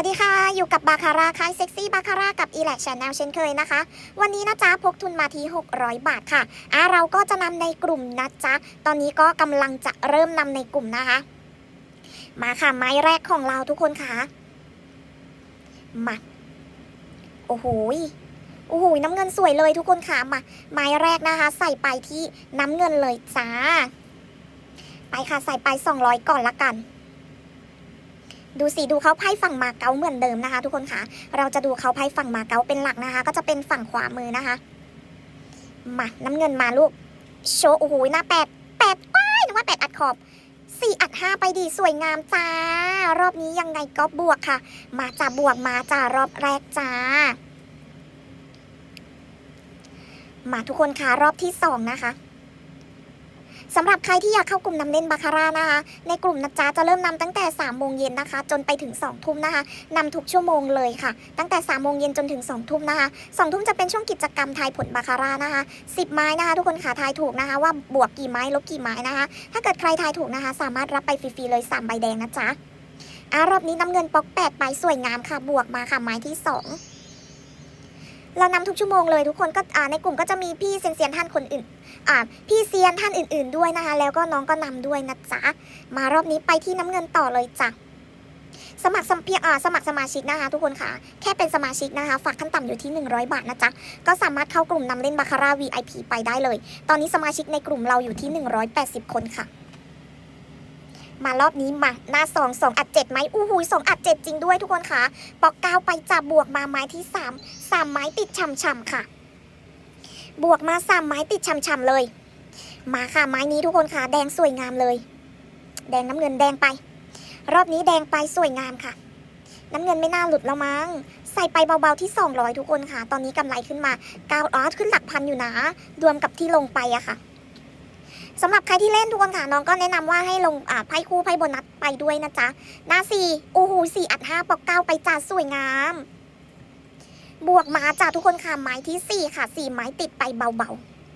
วัสดีค่ะ อยู่กับบาคาร่าค่ายเซ็กซี่บาคาร่ากับอีแลกชาแนลเช่นเคยนะคะ วันนี้นะจ๊ะพกทุนมาที่ 600 บาทค่ะอะ เราก็จะนำในกลุ่มนะจ๊ะ ตอนนี้ก็กำลังจะเริ่มนำในกลุ่มนะคะ มาค่ะ ไม้แรกของเราทุกคนค่ะ มา โอ้โหโอ้โหน้ำเงินสวยเลยทุกคนค่ะมา ไม้แรกนะคะ ใส่ไปที่น้ำเงินเลยจ้า ไปค่ะใส่ไป 200 ก่อนละกัน ดูสิดูเขาไพ่ฝั่งมาเก๊าเหมือนเดิมนะคะ ทุกคนค่ะเราจะดูเขาไพ่ฝั่งมาเก๊าเป็นหลักนะคะ ก็จะเป็นฝั่งขวามือนะคะ มาน้ำเงินมาลูก โชว์โอ้โหหน้าแปดแปดว้ายนึกว่าแปดอัดขอบสี่อัดห้าไปดีสวยงามจ้า รอบนี้ยังไงก็บวกค่ะ มาจ้าบวกมาจ้ารอบแรกจ้า มาทุกคนค่ะรอบที่สองนะคะ สำหรับใครที่อยากเข้ากลุ่มนำเล่นบาคาร่านะคะ ในกลุ่มนะจ๊ะจะเริ่มนำตั้งแต่3ามโมงเย็นนะคะ จนไปถึง2องทุ่มนะคะนำทุกชั่วโมงเลยค่ะ ตั้งแต่3ามโมงเย็นจนถึง2องทุ่มนะคะสองทุ่มจะเป็นช่วงกิจกรรมทายผลบาคาร่านะคะ10 ไม้นะคะ ทุกคนค่ะทายถูกนะคะ ว่าบวกกี่ไม้ลบกี่ไม้นะคะ ถ้าเกิดใครทายถูกนะคะ สามารถรับไปฟรีๆเลย3ใบแดงนะจ๊ะอะรอบนี้น้ำเงินป๊อกแปดใบสวยงามค่ะ บวกมาค่ะไม้ที่สอง เรานำทุกชั่วโมงเลยทุกคนก็ในกลุ่มก็จะมีพี่เซียนๆท่านคนอื่นพี่เซียนท่านอื่น ๆ ด้วยนะคะ แล้วก็น้องก็นำด้วยนะจ๊ะมารอบนี้ไปที่น้ำเงินต่อเลยจ้ะสมัครสมเพียงสมัครสมาชิกนะคะ ทุกคนค่ะ แค่เป็นสมาชิกนะคะ ฝากขั้นต่ำอยู่ที่ 100 บาทนะจ๊ะ ก็สามารถเข้ากลุ่มนำเล่นบาคาร่า VIP ไปได้เลย ตอนนี้สมาชิกในกลุ่มเราอยู่ที่ 180 คนค่ะ มารอบนี้มาหน้าสองสองอัดเจ็ดไหมอู้หูสองอัดเจ็ดจริงด้วยทุกคนค่ะปอกเก้าไปจับบวกมาไม้ที่สามสามไม้ติดช่ำๆค่ะ บวกมาสามไม้ติดช่ำๆเลย มาค่ะไม้นี้ทุกคนค่ะ แดงสวยงามเลย แดงน้ำเงินแดงไป รอบนี้แดงไปสวยงามค่ะ น้ำเงินไม่น่าหลุดแล้วมั้งใส่ไปเบาๆที่ 200 ทุกคนค่ะ ตอนนี้กำไรขึ้นมาเก้าอ๋อขึ้นหลักพันอยู่นะรวมกับที่ลงไปอะค่ะ สำหรับใครที่เล่นทุกคนค่ะน้องก็แนะนำว่าให้ลงอ่าไพ่คู่ไพ่โบนัสไปด้วยนะจ๊ะหน้าสี่โอ้โหสี่อัดห้าปอกเก้าไปจ้าสวยงาม บวกมาจ้าทุกคนค่ะไม้ที่สี่ค่ะสี่ไม้ติดไปเบา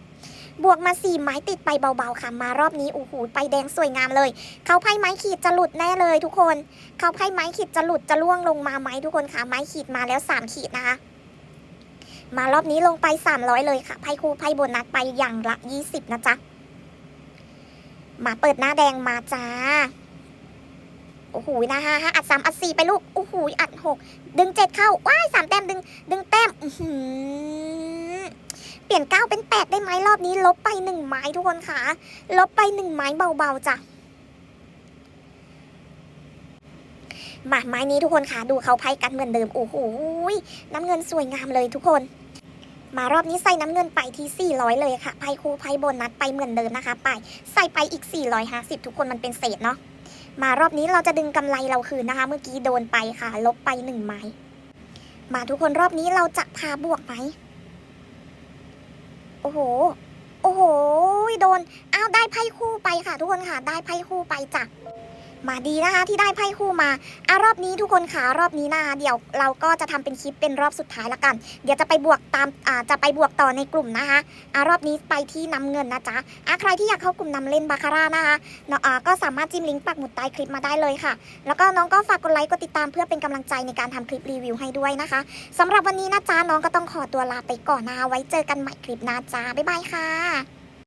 ๆ บวกมาสี่ไม้ติดไปเบาๆค่ะ มารอบนี้โอ้โหไปแดงสวยงามเลย เขาไพ่ไม้ขีดจะหลุดแน่เลย ทุกคน เขาไพ่ไม้ขีดจะหลุดจะล่วงลงมาไหมทุกคนค่ะไม้ขีดมาแล้วสามขีดนะคะมารอบนี้ลงไปสามร้อยเลยค่ะ ไพ่คู่ไพ่โบนัสไปอย่างละยี่สิบนะจ๊ะ มาเปิดหน้าแดงมาจ้า โอ้โหนะฮะอัดสามอัดสี่ไปลูก โอ้โหอัดหกดึงเจ็ดเข้า ว้ายสามแต้มดึง ดึงแต้มอืเปลี่ยนเก้าเป็นแปดได้ไหมรอบนี้ลบไปหนึ่งไม้ทุกคนค่ะ ลบไปหนึ่งไม้เบาๆจ้ะมาไม้นี้ทุกคนค่ะ ดูเขาไพ่กันเหมือนเดิม โอ้โหน้ำเงินสวยงามเลยทุกคน มารอบนี้ใส่น้ำเงินไปที่ 400 เลยค่ะไพ่คู่ไพ่โบนัสไปเหมือนเดิมนะคะ ไปใส่ไปอีก 450 ทุกคนมันเป็นเศษเนาะมารอบนี้เราจะดึงกำไรเราคืนนะคะ เมื่อกี้โดนไปค่ะ ลบไปหนึ่งไม้มาทุกคนรอบนี้เราจะพาบวกไหมโอ้โห โอ้โห โดน อ้าว ได้ไพ่คู่ไปค่ะ ทุกคนค่ะ ได้ไพ่คู่ไปจ้ะ มาดีนะคะที่ได้ไพ่คู่มาอะรอบนี้ทุกคนค่ะรอบนี้นะคะเดี๋ยวเราก็จะทำเป็นคลิปเป็นรอบสุดท้ายละกัน เดี๋ยวจะไปบวกตามอ่าจะไปบวกต่อในกลุ่มนะคะอะรอบนี้ไปที่น้ำเงินนะจ๊ะอะใครที่อยากเข้ากลุ่มนำเล่นบาคาร่านะคะเนาะอ่าก็สามารถจิ้มลิงก์ปักหมุดใต้คลิปมาได้เลยค่ะ แล้วก็น้องก็ฝากกดไลค์กดติดตามเพื่อเป็นกำลังใจในการทำคลิปรีวิวให้ด้วยนะคะสำหรับวันนี้นะจ๊ะน้องก็ต้องขอตัวลาไปก่อนนะคะไว้เจอกันใหม่คลิปหน้าจ้าบ๊ายบายค่ะ